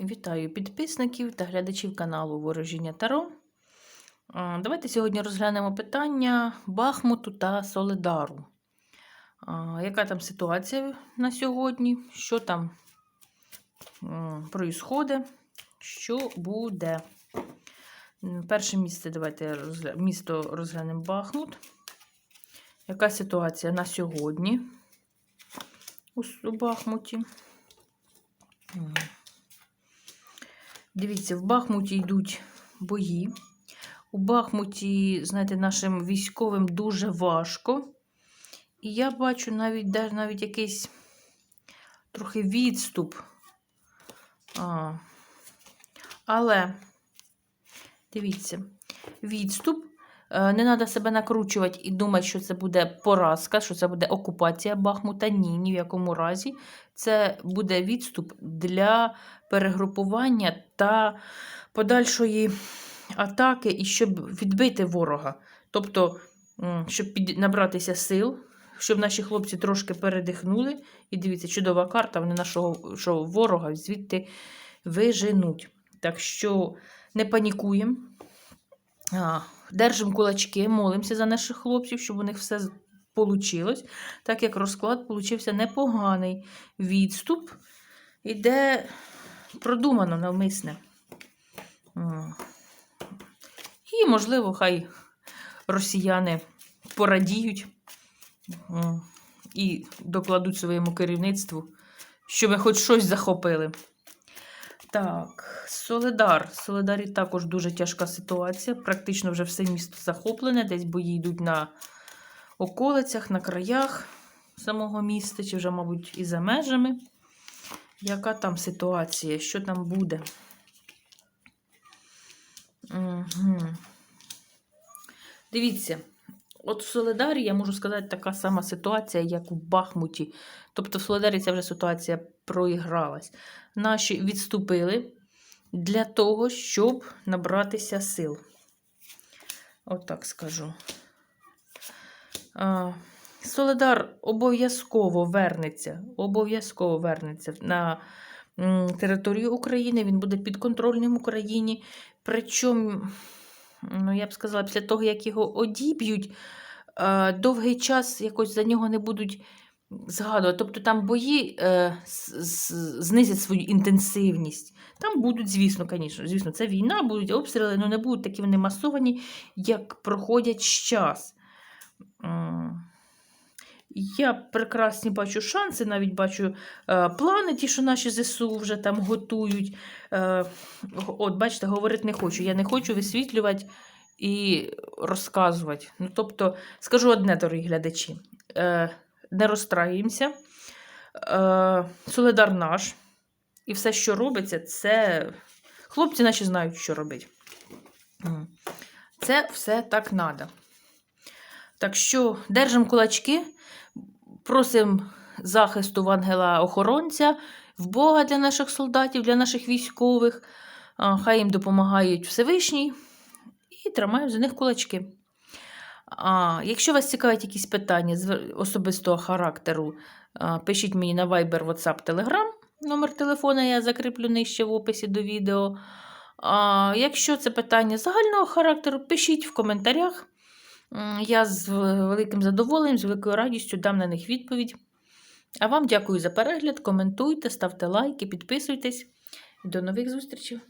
Вітаю підписників та глядачів каналу Ворожіння Таро. Давайте сьогодні розглянемо питання Бахмуту та Соледару. Яка там ситуація на сьогодні? Що там проїсходить? Що буде? Перше місце давайте розгля... місто розглянемо Бахмут. Яка ситуація на сьогодні у Бахмуті? Дивіться, в Бахмуті йдуть бої. У Бахмуті, знаєте, нашим військовим дуже важко. І я бачу навіть навіть якийсь трохи відступ. А. Але, дивіться, відступ. Е, Не треба себе накручувати і думати, що це буде поразка, що це буде окупація Бахмута. Ні, ні в якому разі. Це буде відступ для перегрупування та подальшої атаки, і щоб відбити ворога. Тобто, щоб набратися сил, щоб наші хлопці трошки передихнули. І дивіться, чудова карта, вони нашого що ворога звідти виженуть. Так що не панікуємо. Держимо кулачки, молимося за наших хлопців, щоб у них все вийшло. Так як розклад получився непоганий. Відступ іде продумано навмисне. І, можливо, хай росіяни порадіють і докладуть своєму керівництву, що ми хоч щось захопили. Так, Соледар. Соледарі також дуже тяжка ситуація. Практично вже все місто захоплене. Десь бої йдуть на околицях, на краях самого міста, чи вже, мабуть, і за межами. Яка там ситуація? Що там буде? Угу. Дивіться, от в Соледарі, я можу сказати, така сама ситуація, як у Бахмуті. Тобто в Соледарі ця вже ситуація проігралась. Наші відступили для того, щоб набратися сил. От скажу. Соледар обов'язково вернеться, обов'язково вернеться на територію України, він буде підконтрольним Україні. Причому, ну, я б сказала, після того, як його одіб'ють, довгий час якось за нього не будуть згадувати. Тобто там бої е, знизять свою інтенсивність. Там будуть, звісно, звісно, звісно, це війна, будуть обстріли, але не будуть такі вони масовані, як проходять час. Я прекрасні бачу шанси, навіть бачу е, плани, ті, що наші ЗСУ вже там готують. Е, от, бачите, говорити не хочу. Я не хочу висвітлювати і розказувати. Ну, тобто, скажу одне, дорогі глядачі: е, не розстраюємося. Е, Соледар наш. І все, що робиться, це хлопці наші знають, що робити. Це все так треба. Так що держимо кулачки, просимо захисту в ангела-охоронця, в Бога для наших солдатів, для наших військових. Хай їм допомагають Всевишній і тримаємо за них кулачки. А, якщо вас цікавить якісь питання звер- особистого характеру, пишіть мені на Viber, WhatsApp, Telegram. Номер телефона я закріплю нижче в описі до відео. А, якщо це питання загального характеру, пишіть в коментарях. Я з великим задоволенням, з великою радістю дам на них відповідь. А вам дякую за перегляд. Коментуйте, ставте лайки, підписуйтесь. До нових зустрічей!